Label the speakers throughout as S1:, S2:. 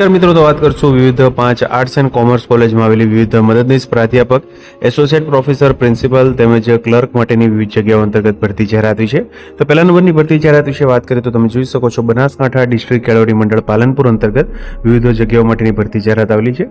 S1: નમસ્કાર મિત્રો, તો વાત કરશું વિવિધ પાંચ આર્ટ્સ એન્ડ કોમર્સ કોલેજમાં આવેલી વિવિધ મદદનીશ પ્રાધ્યાપક, એસોસિએટ પ્રોફેસર, પ્રિન્સિપલ તેમજ ક્લર્ક માટેની વિવિધ જગ્યાઓ અંતર્ગત ભરતી જાહેરાત વિશે. તો પહેલા નંબરની ભરતી જાહેરાત વિશે વાત કરીએ તો તમે જોઈ શકો છો બનાસકાંઠા ડિસ્ટ્રિક્ટ કેળવણી મંડળ પાલનપુર અંતર્ગત વિવિધ જગ્યાઓ માટેની ભરતી જાહેરાત આવેલી છે.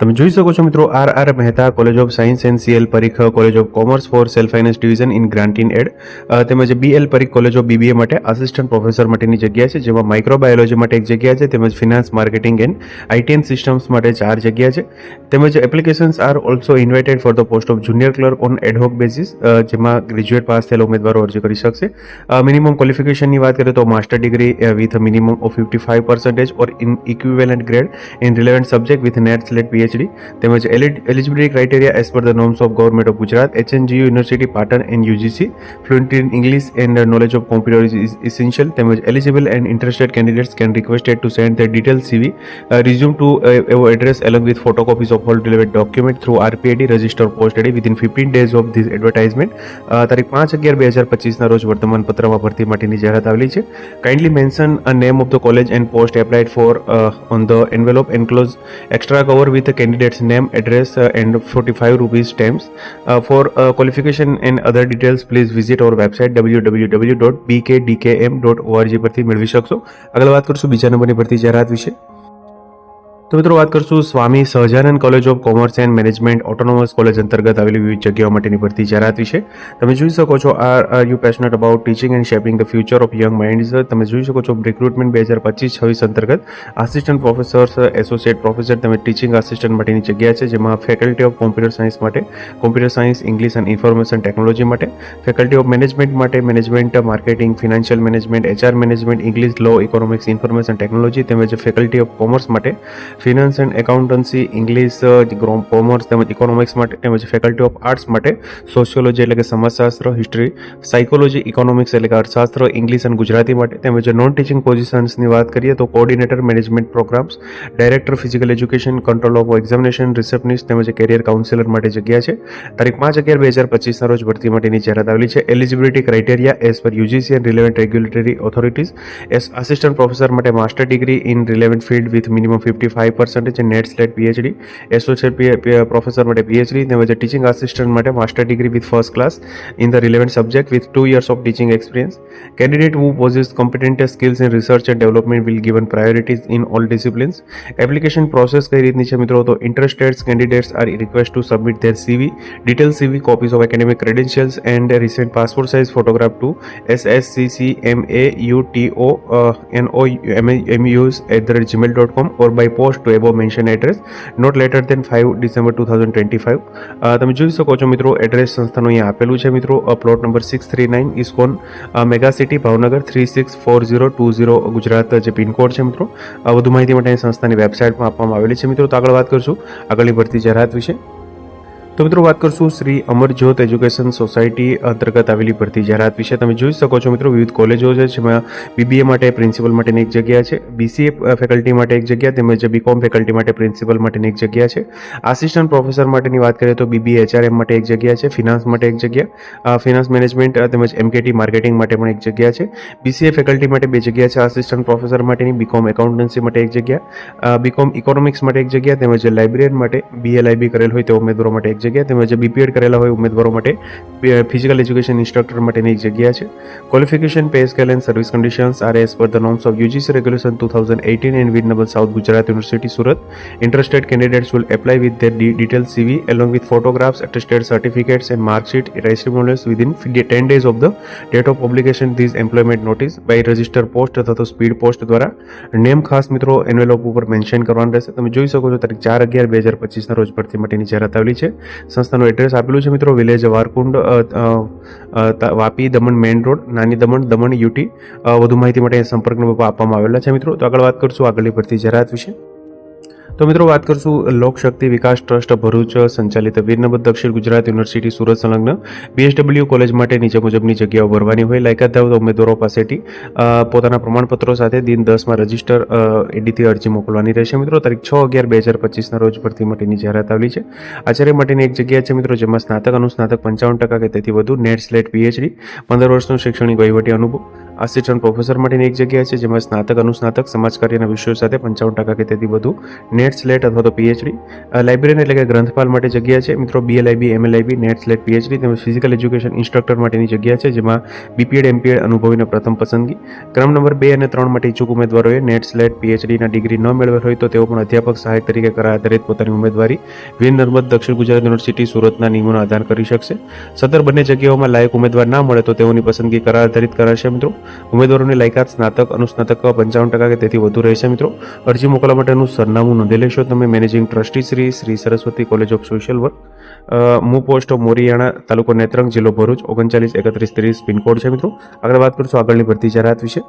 S1: તમે જોઈ શકો છો મિત્રો, R R Mehta college of science and CL Parikh college of commerce for self finance division in grant in aid તેમજ BL Parikh college of BBA માટે આસિસ્ટન્ટ પ્રોફેસર માટેની જગ્યા છે, જેમાં માઇક્રોબાયોલોજી માટે એક જગ્યા છે, તેમજ ફિનાન્સ માર્કેટિંગ એન્ડ આઈટીએન સિસ્ટમ્સ માટે ચાર જગ્યા છે. તેમજ applications are also invited for the post of junior clerk on adhoc basis જેમાં ગ્રેજ્યુએટ પાસ થયેલા ઉમેદવારો અરજી કરી શકશે. મિનિમમ ક્વોલિફિકેશનની વાત કરીએ તો master degree with minimum of fifty five percentage or in equivalent grade in relevant subject with NET SLET PhD તેમજ eligibility criteria as per the norms of government of Gujarat HNGU university Patan and UGC fluent in English and knowledge of computer is essential તેમજ eligible and interested candidates can requested to send the detail CV resume to above address along with photocopies of all delivered document through RPAD register posted within fifteen days of this advertisement તારીખ પાંચ અગિયાર બે હજાર પચીસના રોજ વર્તમાન પત્રમાં ભરતી માટેની જાહેરાત આવેલી છે. Kindly mention name of the college and post applied for on the envelope and close extra cover the candidate's name address uh, and 45 rupees stamps uh, for uh, qualification and other details please visit our website www.bkdkm.org પરથી મેળવી શકશો આગળ વાત કરશું બીજા નંબરની ભરતી જાહેરાત વિશે તો મિત્રો વાત કરશું Swami Sahajanand college of commerce and management autonomous college અંતર્ગત આવેલી વિવિધ જગ્યાઓ માટેની ભરતી જાહેરાત વિશે. તમે જોઈ શકો છો are are you passionate about teaching and shaping the future of young minds તમે જોઈ શકો છો રિક્રુટમેન્ટ બે હજાર પચીસ છવ્વીસ અંતર્ગત આસિસ્ટન્ટ પ્રોફેસર્સ એસોસિએટ પ્રોફેસર તમે ટીચિંગ આસિસ્ટન્ટ માટેની જગ્યા છે, જેમાં ફેકલ્ટી ઓફ કોમ્પ્યુટર સાયન્સ માટે computer science English and information technology માટે ફેકલ્ટી ઓફ મેનેજમેન્ટ માટે management marketing financial management HR management English law economics information technology તેમજ ફેકલ્ટી ઓફ કોમર્સ માટે finance and accountancy, English commerce તેમજ economics માટે તેમજ faculty of arts માટે sociology એટલે કે સમાજશાસ્ત્ર, હિસ્ટ્રી, સાયકોલોજી, ઇકોનોમિક્સ એટલે કે અર્થશાસ્ત્ર, ઇંગ્લિશ અને ગુજરાતી માટે તેમજ નોન ટીચિંગ પોઝિશન્સની વાત કરીએ તો coordinator management programs director physical education control of examination receptionist તેમજ કેરિયર કાઉન્સિલર માટે જગ્યા છે. તારીખ પાંચ અગિયાર બે હજાર પચીસના રોજ ભરતી માટેની જાહેરાત આવેલી છે. Eligibility criteria as per UGC and relevant regulatory authorities as assistant professor માટે master degree in relevant field with minimum fifty five percentage NET SLET PhD associate professor માટે પીએચડી તેમજ ટીચિંગ આસિસ્ટન્ટ માટે master degree with first class in the relevant subject with two years of teaching experience candidate who possess competent skills in research and development will given priorities in all disciplines. Application process કઈ રીતની છે મિત્રો? તો interested candidates are request to submit their CV detail CV copies of academic credentials and recent passport size photograph to S S C C M A U T O N O M M us at the rate Gmail dot com or by post to above mention address not later than five December two thousand twenty five તમે જોઈ શકો છો મિત્રો address સંસ્થાનું અહીંયા આપેલું છે મિત્રો. Plot number six three nine ISKCON mega city Bhavnagar three six four zero two zero Gujarat, જે પિનકોડ છે મિત્રો. આ વધુ માહિતી માટે સંસ્થાની વેબસાઇટમાં આપવામાં આવેલી છે મિત્રો. તો આગળ વાત કરશું. આગળની ભરતી જાહેરાત વિશે. તો મિત્રો વાત કરશું શ્રી અમરજ્યોત એજ્યુકેશન સોસાયટી અંતર્ગત આવેલી ભરતી જાહેરાત વિશે. તમે જોઈ શકો છો મિત્રો વિવિધ કોલેજો છે, જેમાં બીબીએ માટે પ્રિન્સિપલ માટેની એક જગ્યા છે બીસીએ ફેકલ્ટી માટે એક જગ્યા, તેમજ બીકોમ ફેકલ્ટી માટે પ્રિન્સિપલ માટેની એક જગ્યા છે. આસિસ્ટન્ટ પ્રોફેસર માટેની વાત કરીએ તો બીબીએ એચઆરએમ માટે એક જગ્યા છે ફિનાન્સ માટે એક જગ્યા ફિનાન્સ મેનેજમેન્ટ તેમજ એમકેટી માર્કેટિંગ માટે પણ એક જગ્યા છે. બીસીએ ફેકલ્ટી માટે બે જગ્યા છે આસિસ્ટન્ટ પ્રોફેસર માટેની બીકોમ એકાઉન્ટન્સી માટે એક જગ્યા બીકોમ ઇકોનોમિક્સ માટે એક જગ્યા, તેમજ લાઇબ્રેરિયન માટે બીએલઆઈબી કરેલ હોય તે ઉમેદવારો માટે એક જગ્યા તેમજ બીપીએડ કરેલા હોય ઉમેદવારો માટે ફિઝિકલ એજ્યુકેશન ઇન્સ્ટ્રક્ટર માટેની એક જગ્યા છે. Qualification pay scale and service conditions are as per the norms of UGC regulation two thousand eighteen and વિનબલ south Gujarat university Surat interested candidates will apply with their detail CV along with photographs attested certificates and mark sheet testimonials within 10 days of the date of publication. This employment notice by register post અથવા તો speed post દ્વારા name ખાસ મિત્રો envelope ઉપર mention કરવાનું રહેશે. તમે જોઈ શકો છો તારીખ ચાર અગિયાર બે હજાર પચીસના રોજ ભરતી માટેની જાહેરાત આવેલી છે. સંસ્થાનું એડ્રેસ આપેલું છે મિત્રો village Varkund Vapi Daman main road Nani Daman Daman, UT. વધુ માહિતી માટે સંપર્ક નંબર આપવામાં આવેલા છે મિત્રો. તો આગળ વાત કરશું આગળની ભરતી જરાત વિશે. તો મિત્રો વાત કરશું લોકશક્તિ વિકાસ ટ્રસ્ટ ભરૂચ સંચાલિત વીરનબદ દક્ષિણ ગુજરાત યુનિવર્સિટી સુરત સંલગ્ન બીએસડબલ્યુ કોલેજ માટે નીચે મુજબની જગ્યાઓ ભરવાની હોય. લાયકાત ધરાવતા ઉમેદવારો પાસેથી પોતાના પ્રમાણપત્રો સાથે દિન દસમાં રજિસ્ટર એડીથી અરજી મોકલવાની રહેશે. મિત્રો, તારીખ છ અગિયાર બે હજાર પચીસના રોજ ભરતી માટેની જાહેરાત આવેલી છે. આચાર્ય માટેની એક જગ્યા છે મિત્રો, જેમાં સ્નાતક, અનુસ્નાતક પંચાવન ટકા કે તેથી વધુ નેટ સ્લેટ પીએચડી પંદર વર્ષનું શૈક્ષણિક વહીવટી અનુભવ આસિસ્ટન્ટ પ્રોફેસર માટેની એક જગ્યા છે, જેમાં સ્નાતક, અનુસ્નાતક સમાજકાર્યના વિષયો સાથે પંચાવન ટકા કે તેથી વધુ નેટ સ્લેટ અથવા તો પીએચડી. લાઇબ્રેરી એટલે કે ગ્રંથપાલ માટે જગ્યા છે. મિત્રો BLib MLib NET SLET PhD તેમજ ફિઝિકલ એજ્યુકેશન ઇન્સ્ટ્રક્ટર માટેની જગ્યા છે, જેમાં બીપીએડ એમપીએડ અનુભવીને પ્રથમ પસંદગી. ક્રમ નંબર બે અને ત્રણ માટે ઇચ્છુક ઉમેદવારોએ નેટ સ્લેટ પીએચડીના ડિગ્રી ન મેળવેલ હોય તો તેઓ પણ અધ્યાપક, સહાયક તરીકે કરાર આધારિત પોતાની ઉમેદવારી વીર નર્મદ દક્ષિણ ગુજરાત યુનિવર્સિટી સુરતના નિયમોનો આધાર કરી શકશે. સત્તર બંને જગ્યાઓમાં લાયક ઉમેદવાર ના મળે તો તેઓની પસંદગી કરાર આધારિત કરાશે, મિત્રો. ઉમેદવારોની લાયકાત સ્નાતક, અનુસ્નાતક પંચાવન ટકા કે તેથી વધુ રહેશે મિત્રો. અરજી મોકલવા માટેનું સરનામું નોંધી લેશો. તમે managing trustee Shri Shri Saraswati college of social work mu post Moriyana તાલુકો નેત્રંગ, જિલ્લો ભરૂચ, ઓગણચાલીસ, એકત્રીસ, ત્રીસ પિનકોડ છે મિત્રો. આગળ વાત કરશું આગળની ભરતી જાહેરાત વિશે.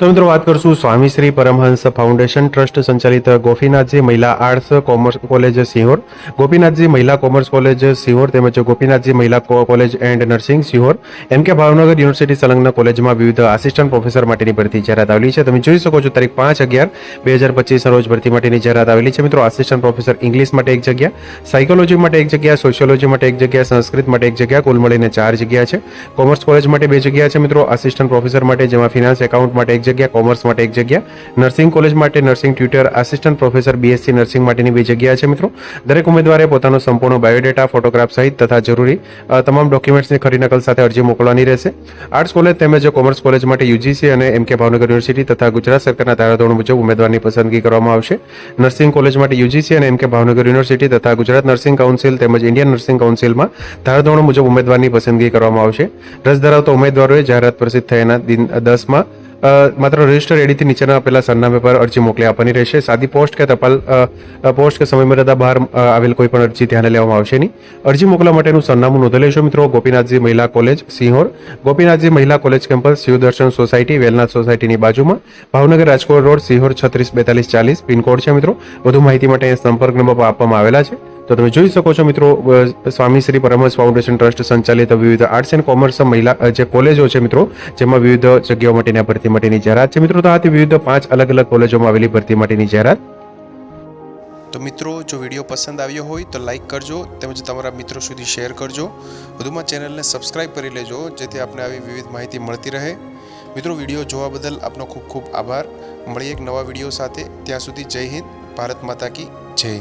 S1: તો મિત્રો વાત કરશું સ્વામી શ્રી પરમહંસ ફાઉન્ડેશન ટ્રસ્ટ સંચાલિત Gopinathji Mahila arts commerce college Sihor. Gopinathji Mahila commerce college Sihor તેમજ Gopinathji Mahila college and nursing Sihor. M K Bhavnagar university સંલગ્ન કોલેજમાં વિવિધ આસિસ્ટન્ટ પ્રોફેસર માટેની ભરતી જાહેરાત આવેલી છે. તમે જોઈ શકો છો તારીખ પાંચ અગિયાર બે હજાર પચીસના રોજ ભરતી માટેની જાહેરાત આવેલી છે. મિત્રો આસિસ્ટન્ટ પ્રોફેસર ઇંગ્લિશ માટે એક જગ્યા, સાયકોલોજી માટે એક જગ્યા, સોશિયોલોજી માટે એક જગ્યા, સંસ્કૃત માટે એક જગ્યા, કુલ મળીને ચાર જગ્યા છે. કોમર્સ કોલેજ માટે બે જગ્યા છે મિત્રો. આસિસ્ટન્ટ પ્રોફેસર માટે જેમાં ફિનાન્સ એકાઉન્ટ માટે એક જગ્યા કોમર્સ માટે એક જગ્યા. નર્સિંગ કોલેજ માટે nursing tutor assistant professor BSc nursing માટેની બે જગ્યા છે મિત્રો. દરેક ઉમેદવારે પોતાનો સંપૂર્ણ બાયોડેટા ફોટોગ્રાફ સહિત તથા જરૂરી તમામ ડોક્યુમેન્ટ્સની ખરી નકલ સાથે અરજી મોકલવાની રહેશે. આર્ટ્સ કોલેજ તેમજ કોમર્સ કોલેજ માટે યુજીસી અને એમ કે ભાવનગર યુનિવર્સિટી તથા ગુજરાત સરકારના ધારાધોરણ મુજબ ઉમેદવારની પસંદગી કરવામાં આવશે. નર્સિંગ કોલેજ માટે યુજીસી અને એમ કે ભાવનગર યુનિવર્સિટી તથા ગુજરાત નર્સિંગ કાઉન્સિલ તેમજ ઇન્ડિયન નર્સિંગ કાઉન્સિલમાં ધારાધોરણ મુજબ ઉમેદવારની પસંદગી કરવામાં આવશે. રસ ધરાવતા ઉમેદવારોએ જાહેરાત પ્રસિદ્ધ થયાના દિન દસમાં માત્ર રજિસ્ટર એડીથી નીચેના આપેલા સરનામે પર અરજી મોકલી આપવાની રહેશે. સાદી પોસ્ટ કે ટપાલ પોસ્ટ કે સમયમર્યાદા બહાર આવેલ કોઈ પણ અરજી ધ્યાને લેવામાં આવશે નહીં. અરજી મોકલવા માટેનું સરનામું નોંધ લેશો મિત્રો. ગોપીનાથજી મહિલા college, Sihor. Gopinathji Mahila college campus Shivdarshan society, Velnath સોસાયટીની બાજુમાં. ભાવનગર રાજકોટ રોડ, સિંહોર છત્રીસ બેતાલીસ ચાલીસ. પિનકોડ છે મિત્રો. વધુ માહિતી માટે સંપર્ક નંબર આપવામાં આવેલા છે. તો તમે જોઈ શકો છો મિત્રો સ્વામી શ્રી પરમહંસ ફાઉન્ડેશન ટ્રસ્ટ સંચાલિત વિવિધ આર્ટ્સ એન્ડ કોમર્સ મહિલા જે કોલેજો છે મિત્રો, જેમાં વિવિધ જગ્યાઓ માટેની ભરતી માટેની જાહેરાત છે મિત્રો. તો આથી વિવિધ પાંચ અલગ અલગ કોલેજોમાં આવેલી ભરતી માટેની જાહેરાત.
S2: તો મિત્રો, જો વીડિયો પસંદ આવ્યો હોય તો લાઈક કરજો, તેમજ તમારા મિત્રો સુધી શેર કરજો. વધુમાં ચેનલને સબસ્ક્રાઇબ કરી લેજો, જેથી આપણે આવી વિવિધ માહિતી મળતી રહે. મિત્રો, વીડિયો જોવા બદલ આપનો ખૂબ ખૂબ આભાર. મળીએ એક નવા વીડિયો સાથે. ત્યાં સુધી જય હિન્દ, ભારત માતા કી જય.